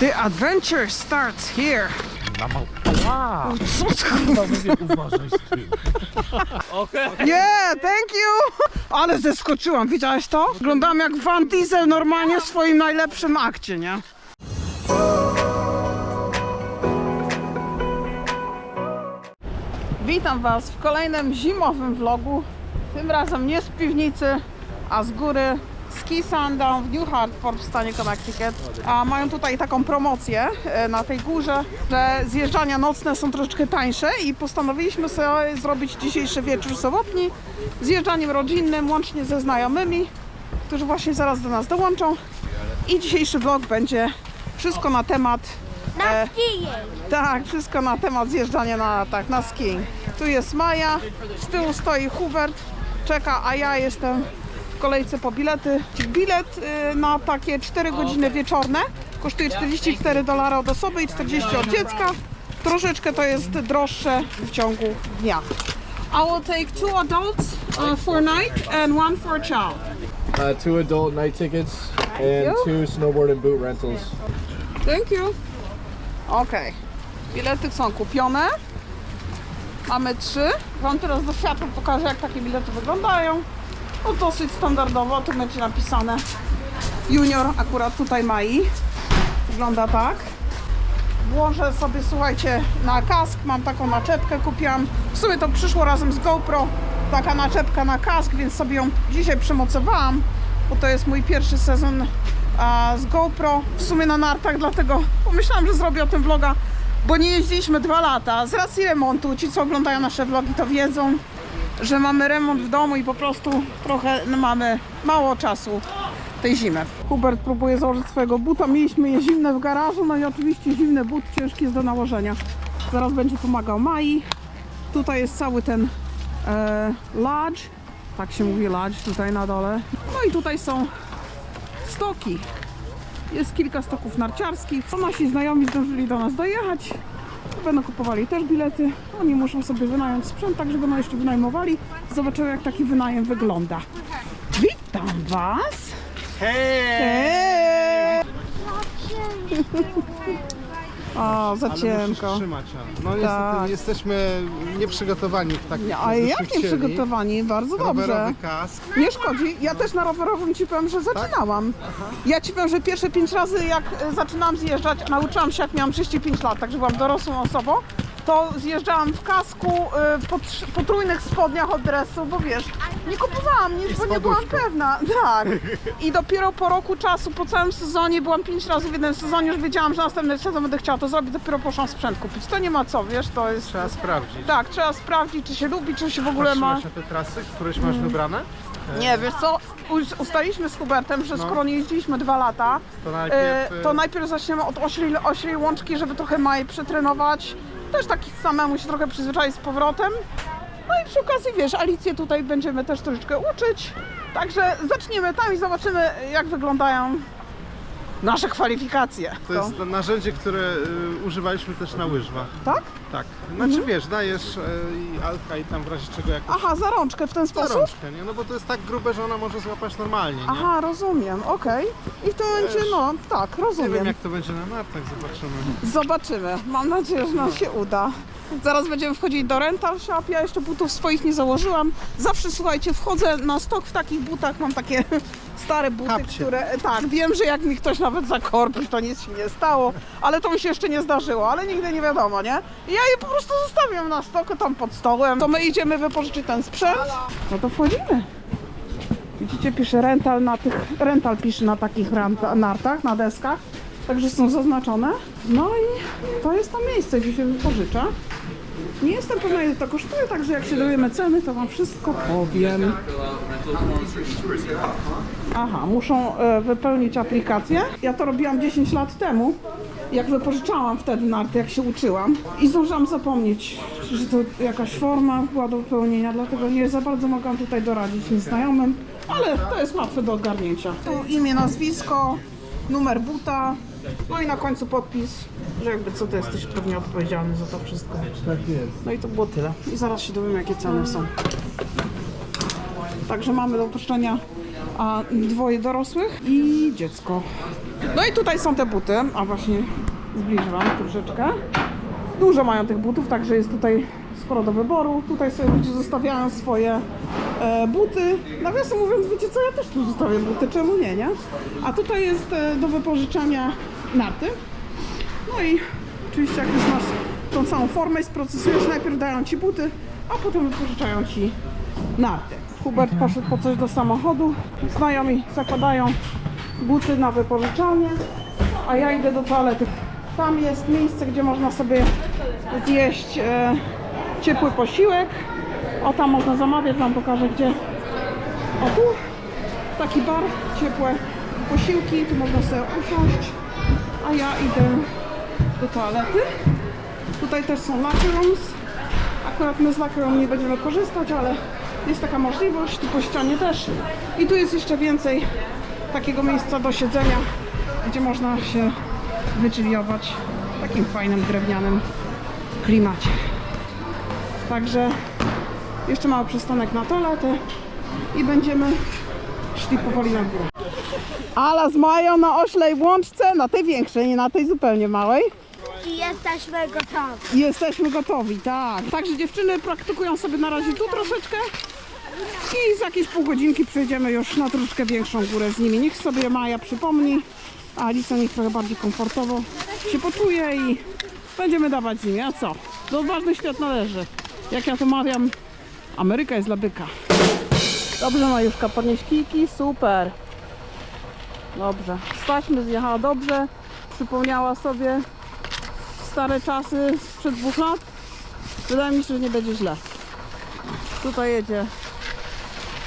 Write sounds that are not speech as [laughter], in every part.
The adventure starts here. Na mał... Wow. Co to? Mówię, uważaj z tym. Okej. Yeah, thank you! Ale zeskoczyłam, widziałeś to? Wyglądam jak Van Diesel normalnie w swoim najlepszym akcie, nie? Witam Was w kolejnym zimowym vlogu. Tym razem nie z piwnicy, a z góry Ski Sundown w New Hartford w stanie Connecticut. A mają tutaj taką promocję e, na tej górze, że zjeżdżania nocne są troszeczkę tańsze i postanowiliśmy sobie zrobić dzisiejszy wieczór sobotni zjeżdżaniem rodzinnym, łącznie ze znajomymi, którzy właśnie zaraz do nas dołączą. I dzisiejszy vlog będzie wszystko na temat e, tak, wszystko na temat zjeżdżania na tak, na skiing. Tu jest Maja, z tyłu stoi Hubert, czeka, a ja jestem kolejce po bilety. Bilet y, na takie 4 godziny wieczorne kosztuje 44 dolary od osoby i 40 od dziecka. Troszeczkę to jest droższe w ciągu dnia. I will take two adults uh, for night and one for a child. Uh, two adult night tickets and two snowboard and boot rentals. Thank you. Okej. Bilety są kupione. Mamy trzy. Wam teraz do światła pokażę, jak takie bilety wyglądają. No dosyć standardowo, tu będzie napisane Junior, akurat tutaj Mai. Wygląda tak. Włożę sobie, słuchajcie, na kask. Mam taką naczepkę, kupiłam. W sumie to przyszło razem z GoPro. Taka naczepka na kask, więc sobie ją dzisiaj przymocowałam, bo to jest mój pierwszy sezon a, z GoPro. W sumie na nartach, dlatego pomyślałam, że zrobię o tym vloga, bo nie jeździliśmy dwa lata. Z racji remontu, ci co oglądają nasze vlogi to wiedzą, że mamy remont w domu i po prostu trochę no, mamy mało czasu tej zimy. Hubert próbuje założyć swojego buta. Mieliśmy je zimne w garażu, no i oczywiście zimny but ciężki jest do nałożenia. Zaraz będzie pomagał Mai. Tutaj jest cały ten e, lodge, tak się mówi lodge tutaj na dole. No i tutaj są stoki. Jest kilka stoków narciarskich. To nasi znajomi zdążyli do nas dojechać. Będą kupowali też bilety. Oni muszą sobie wynająć sprzęt, tak żeby będą jeszcze wynajmowali. Zobaczymy jak taki wynajem wygląda. Witam Was! Hej! O, za Ale musisz cienko. trzymać. No niestety Tak. jesteśmy nieprzygotowani w takich A jak nie przygotowani? Bardzo dobrze. Rowerowy kask. Nie szkodzi. Ja też na rowerowym ci powiem, że zaczynałam. Ja ci powiem, że pierwsze pięć razy jak e, zaczynałam zjeżdżać, nauczyłam się jak miałam 35 lat, także byłam dorosłą osobą, to zjeżdżałam w kasku e, po trz- potrójnych spodniach od dresu, bo wiesz, nie kupowałam nic, bo nie byłam pewna. [laughs] Tak. I dopiero po roku czasu, po całym sezonie, byłam pięć razy w jednym sezonie, już wiedziałam, że następny sezon będę chciała to zrobić, dopiero poszłam sprzęt kupić. To nie ma co, wiesz, to jest... Trzeba sprawdzić. Tak, trzeba sprawdzić, czy się lubi, czy się w ogóle ma... Patrzyłaś na te trasy, któreś masz Mm. wybrane? Nie, wiesz co, us- ustaliliśmy z Hubertem, że No. skoro nie jeździliśmy dwa lata, To najpierw... e, to najpierw zaczniemy od oślej, oślej łączki, żeby trochę Maję przetrenować. Też taki samemu się trochę przyzwyczaić z powrotem. No i przy okazji, wiesz, Alicję tutaj będziemy też troszeczkę uczyć. Także zaczniemy tam i zobaczymy, jak wyglądają nasze kwalifikacje. To jest narzędzie, które y, używaliśmy też na łyżwach. Tak? Tak. Znaczy Mhm. wiesz, dajesz y, i alka i tam w razie czego jakąś Aha, za rączkę w ten sposób? rączkę, nie? No bo to jest tak grube, że ona może złapać normalnie, nie? Aha, rozumiem, okej. I w tym momencie, no tak, Nie rozumiem. wiem jak to będzie na nartach, zobaczymy. Zobaczymy. Mam nadzieję, że nam się uda. Zaraz będziemy wchodzić do rental shop. Ja jeszcze butów swoich nie założyłam. Zawsze, słuchajcie, wchodzę na stok w takich butach. Mam takie [laughs] stare buty, Kapcie. które... Tak, wiem, że jak mi ktoś nawet zakorpi, to nic się nie stało. Ale to mi się jeszcze nie zdarzyło. Ale nigdy nie wiadomo, nie? I ja je po prostu zostawiam na stoku tam pod stołem. To my idziemy wypożyczyć ten sprzęt. No to wchodzimy. Widzicie, pisze rental na tych... Rental pisze na takich ranta- nartach, na deskach. Także są zaznaczone. No i to jest to miejsce, gdzie się wypożycza. Nie jestem pewna ile to kosztuje, także jak się dowiemy ceny, to wam wszystko powiem. Aha, muszą e, wypełnić aplikację. Ja to robiłam 10 lat temu, jak wypożyczałam wtedy narty, jak się uczyłam. I zdążyłam zapomnieć, że to jakaś forma była do wypełnienia, dlatego nie za bardzo mogłam tutaj doradzić nieznajomym, ale to jest łatwe do ogarnięcia. Tu imię, nazwisko, numer buta, no i na końcu podpis, że jakby co, to jesteś pewnie odpowiedzialny za to wszystko. Tak jest. No i to było tyle. I zaraz się dowiemy, jakie ceny są. Także mamy do opuszczenia a, dwoje dorosłych i dziecko. No i tutaj są te buty, a właśnie zbliżę Wam troszeczkę. Dużo mają tych butów, także jest tutaj sporo do wyboru. Tutaj sobie ludzie zostawiają swoje e, buty. Nawiasem mówiąc, wiecie co, ja też tu zostawię buty, czemu nie, nie? A tutaj jest e, do wypożyczania narty. No i oczywiście jak już masz tą samą formę i sprocesujesz, najpierw dają Ci buty, a potem wypożyczają Ci narty. Hubert poszedł po coś do samochodu. Znajomi zakładają buty na wypożyczalnię, a ja idę do toalety. Tam jest miejsce, gdzie można sobie zjeść e, ciepły posiłek. O, tam można zamawiać, Wam pokażę gdzie. O tu, taki bar, ciepłe posiłki, tu można sobie usiąść, a ja idę do toalety. Tutaj też są locker rooms. Akurat my z locker room nie będziemy korzystać, ale jest taka możliwość, tu po ścianie też. I tu jest jeszcze więcej takiego miejsca do siedzenia, gdzie można się wychillować w takim fajnym drewnianym klimacie. Także jeszcze mały przystanek na toaletę i będziemy szli powoli na górę. Ala z Mają na oślej łączce, na tej większej, nie na tej zupełnie małej. I jesteśmy gotowi. Jesteśmy gotowi, tak. Także dziewczyny praktykują sobie na razie tu troszeczkę i za jakieś pół godzinki przejdziemy już na troszeczkę większą górę z nimi. Niech sobie Maja przypomni, a Alicja niech trochę bardziej komfortowo się poczuje i będziemy dawać z nimi. A co? Do odważnych świat należy. Jak ja to mawiam, Ameryka jest dla byka. Dobrze Majuszka, podnieś kijki, super. Dobrze. Staśmy zjechała dobrze, przypomniała sobie stare czasy sprzed dwóch lat. Wydaje mi się, że nie będzie źle. Tutaj jedzie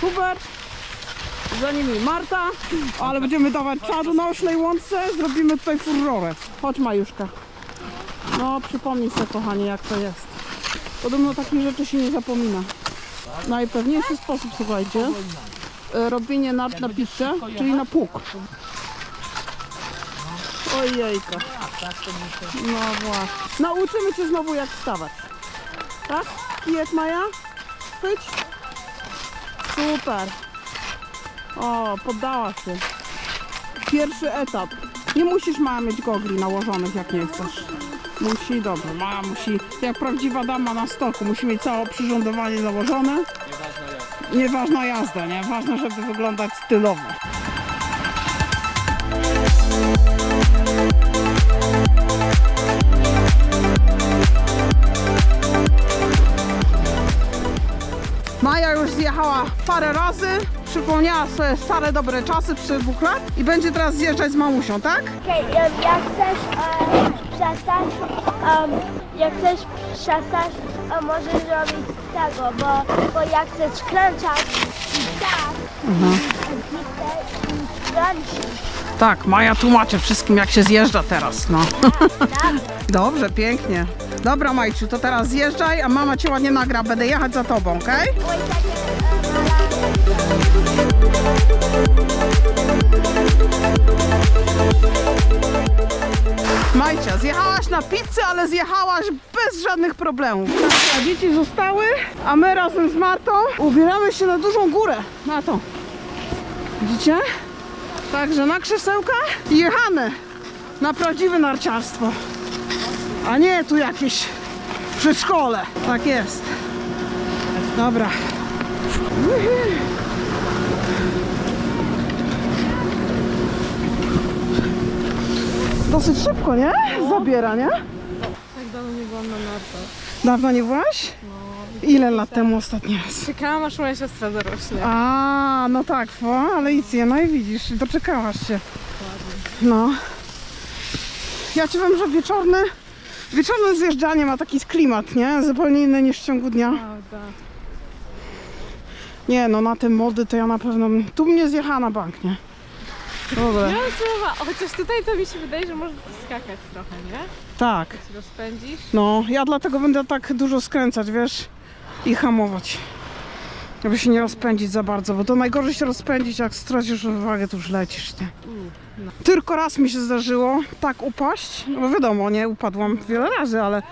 Hubert, za nimi Marta, ale będziemy dawać czadu na oślej łące, zrobimy tutaj furorę. Chodź Majuszka. No przypomnij sobie kochanie jak to jest. Podobno takich rzeczy się nie zapomina. Najpewniejszy sposób, słuchajcie, e, robienie na pizzę, czyli na pług. Ojejka. No właśnie. Nauczymy cię znowu jak wstawać. Tak? Kijek Maja? Pyć? Super. O, poddała się. Pierwszy etap. Nie musisz Maja mieć gogli nałożonych jak nie chcesz. Musi, dobra, Maja musi, jak prawdziwa dama na stoku, musi mieć całe przyrządowanie założone. Nieważna jazda, nie? Ważne, żeby wyglądać stylowo. Maja już zjechała parę razy, przypomniała sobie stare dobre czasy przy lat i będzie teraz zjeżdżać z mamusią, tak? Okej, em, jak chcesz em, przestać, em, jak chcesz przestać, em, możesz robić tego, bo, bo jak chcesz kręcać i tak, i i kręcić. Tak, Maja tłumaczy wszystkim jak się zjeżdża teraz, no. Tak? [laughs] Dobrze, pięknie. Dobra Majciu, to teraz zjeżdżaj, a mama cię ładnie nagra, będę jechać za tobą, okej? Ale- Majcia, zjechałaś na pizzę, ale zjechałaś bez żadnych problemów. A dzieci zostały, a my razem z Martą ubieramy się na dużą górę. Na to. Widzicie? Także na krzesełka i jechane na prawdziwe narciarstwo. A nie tu jakieś przedszkole. Tak jest. Dobra. Dosyć szybko, nie? Zabiera, nie? Tak dawno nie byłam na nartach. Dawno nie byłaś? Ile lat temu ostatni raz? Czekałam aż moja siostra dorośnie. A, no tak, o, ale nic, no i widzisz, doczekałaś się. No. Ja ci powiem, że wieczorne, wieczorne zjeżdżanie ma taki klimat, nie? Zupełnie inny niż w ciągu dnia. Prawda. Nie, no na te mody to ja na pewno, tu mnie zjechała na bank, nie? Dobra. Ja słowa, chociaż tutaj to mi się wydaje, że można skakać trochę, nie? Tak, Jak się rozpędzisz. no, ja dlatego będę tak dużo skręcać, wiesz, i hamować. Żeby się nie rozpędzić za bardzo, bo to najgorzej się rozpędzić, jak stracisz uwagę, to już lecisz, nie? Tylko raz mi się zdarzyło tak upaść, no bo wiadomo, nie, upadłam wiele razy, ale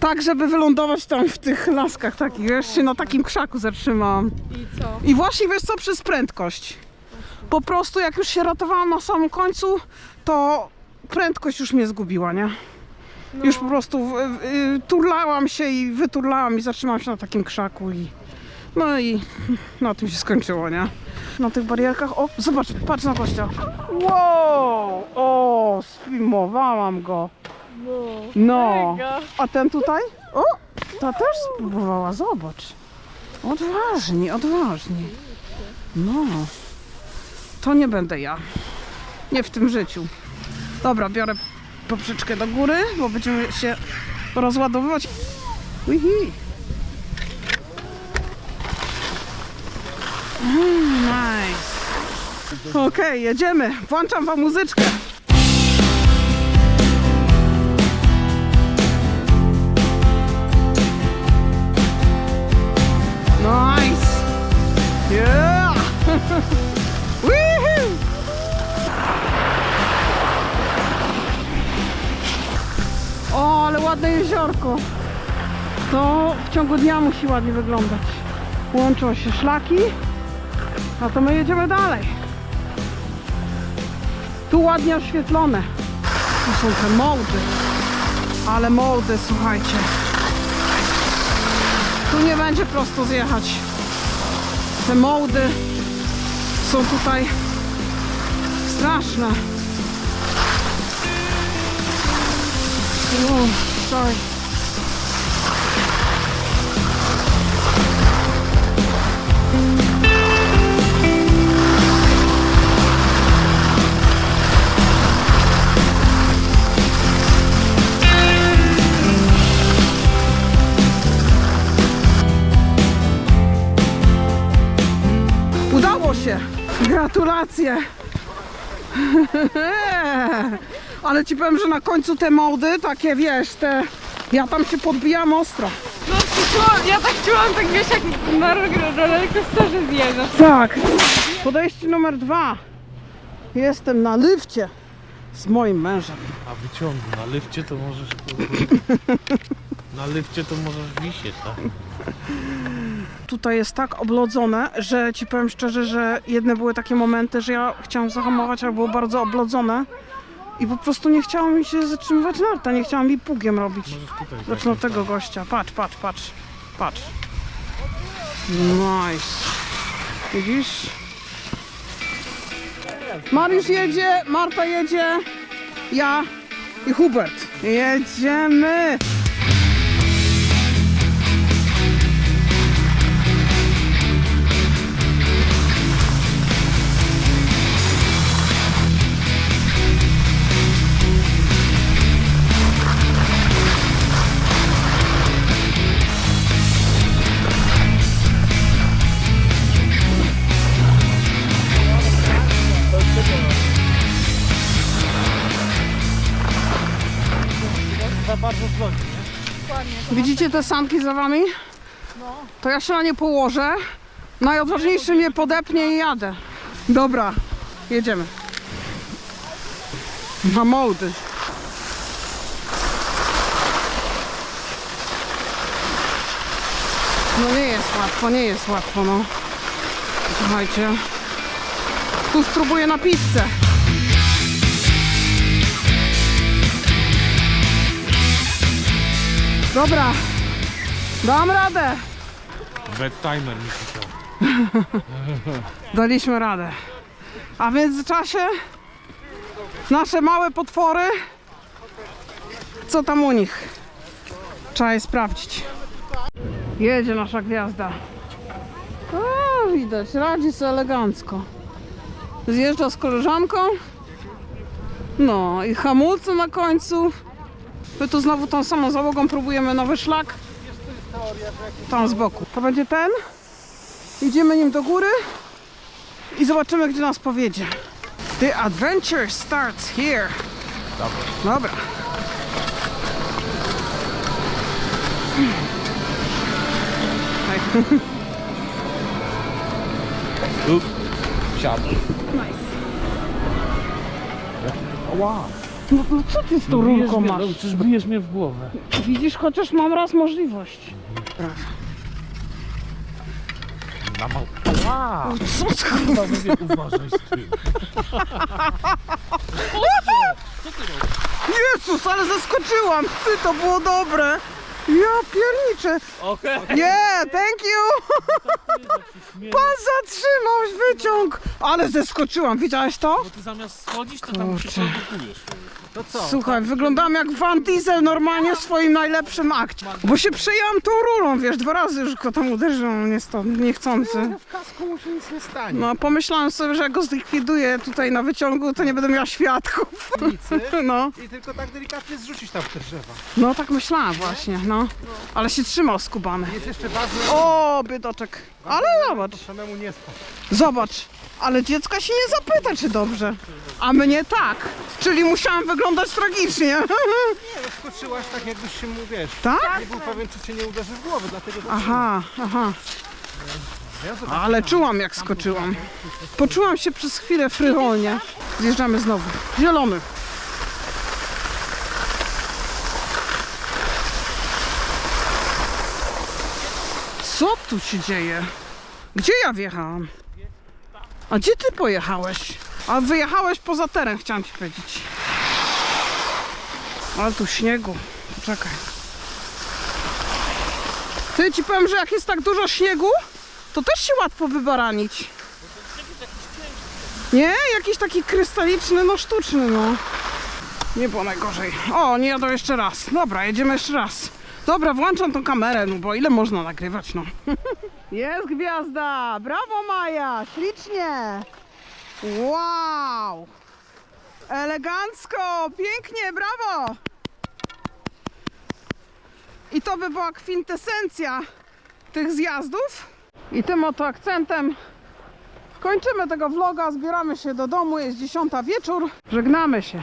tak, żeby wylądować tam w tych laskach takich, wiesz, się na takim krzaku zatrzymałam. I co? I właśnie, wiesz co, przez prędkość. po prostu jak już się ratowałam na samym końcu, to prędkość już mnie zgubiła, nie? Już po prostu w, turlałam się i wyturlałam i zatrzymałam się na takim krzaku i no i na tym się skończyło, nie? Na tych barierkach, o zobacz, patrz na gościa. Wow, o, sfilmowałam go. No, Mega. a ten tutaj? O, ta też spróbowała, zobacz. Odważni, odważni. No, to nie będę ja. Nie w tym życiu. Dobra, biorę poprzeczkę do góry, bo będziemy się rozładowywać. Wihi. Mm, nice. Okej, jedziemy. Włączam wam muzyczkę. [laughs] O, ale ładne jeziorko. To w ciągu dnia musi ładnie wyglądać. Łączą się szlaki, a to my jedziemy dalej. Tu ładnie oświetlone. Tu są te mołdy. Ale mołdy, słuchajcie. Tu nie będzie prosto zjechać. Te mołdy są tutaj straszne. O, sorry. Gratulacje! [laughs] Ale ci powiem, że na końcu te mody, takie wiesz, te... Ja tam się podbijam ostro. No czułam, ja tak czułam, tak wiesz, jak na rollercoasterze zjeżdżasz. Tak. Podejście numer dwa. Jestem na lifcie z moim mężem. A wyciągu, na lifcie to możesz... [laughs] Na lifcie to możesz wisieć, tak? Tutaj jest tak oblodzone, że ci powiem szczerze, że jedne były takie momenty, że ja chciałam zahamować, ale było bardzo oblodzone. I po prostu nie chciało mi się zatrzymywać narta, nie chciałam mi pugiem robić. Zacznę od tego gościa. Patrz, patrz, patrz. Patrz. Nice. Widzisz? Mariusz jedzie, Marta jedzie, ja i Hubert. Jedziemy! Widzicie te sanki za wami? To ja się na nie położę. Najodważniejszy mnie podepnie i jadę. Dobra, jedziemy. Na mołdy. No nie jest łatwo, nie jest łatwo, no. Słuchajcie. Tu spróbuję na pizzę. Dobra. Dam radę. Bad timer mi pisał. Daliśmy radę. A w międzyczasie nasze małe potwory. Co tam u nich? Trzeba je sprawdzić. Jedzie nasza gwiazda. A, widać, radzi sobie elegancko. Zjeżdża z koleżanką. No i hamulce na końcu. My tu znowu tą samą załogą próbujemy nowy szlak. Tam z boku. To będzie ten. Idziemy nim do góry i zobaczymy, gdzie nas powiedzie. The adventure starts here. Dobra. [laughs] Hej. Up. Siadł. Ła. No, no co ty z tą rurką masz? Przecież bijesz mnie w głowę. Widzisz, chociaż mam raz możliwość. Na mał... A, Co ty chyba mówię, uważaj z tym. Jezus, ale zaskoczyłam! Ty, to było dobre! Ja pierniczę! Okej. Nie, thank you! [laughs] Pan zatrzymał wyciąg! Ale zeskoczyłam, widziałeś to? Bo ty zamiast schodzić, to tam Kurczę. To co? Słuchaj, wyglądam jak Van Diesel normalnie w swoim najlepszym akcie. Bo się przejęłam tą rurą, wiesz, dwa razy już go tam uderzyłam, nie stąd, niechcący. W kasku mu się nic nie stanie. No, pomyślałam sobie, że jak go zlikwiduję tutaj na wyciągu, to nie będę miała świadków. [laughs] No, I tylko tak delikatnie zrzucić tam te drzewa. no tak myślałam właśnie, no. Ale się trzymał skubany. Jest jeszcze ważne, O, bydoczek. Ale zobacz, to samemu nie spać. zobacz. Ale dziecka się nie zapyta, czy dobrze. A mnie tak. Czyli musiałam wyglądać tragicznie. Nie, no [laughs] skoczyłaś tak jakbyś się mu, wiesz, Tak? nie był pewien, czy cię nie uderzy w głowę, dlatego to Aha, aha. ja zobaczę. Ale czułam jak skoczyłam. Poczułam się przez chwilę frywolnie. Zjeżdżamy znowu. Zielony. Co tu się dzieje? Gdzie ja wjechałam? A gdzie ty pojechałeś? A wyjechałeś poza teren, chciałam ci powiedzieć. Ale tu śniegu. Poczekaj. Ty ci powiem, że jak jest tak dużo śniegu, to też się łatwo wybaranić. Nie? Jakiś taki krystaliczny, no sztuczny, no. Nie było najgorzej. O, nie jadą jeszcze raz. Dobra, jedziemy jeszcze raz. Dobra, włączam tą kamerę, no bo ile można nagrywać, no. [laughs] Jest gwiazda! Brawo Maja! Ślicznie! Wow! Elegancko! Pięknie, brawo! I to by była kwintesencja tych zjazdów. I tym oto akcentem kończymy tego vloga, zbieramy się do domu, jest dziesiąta wieczór. Żegnamy się.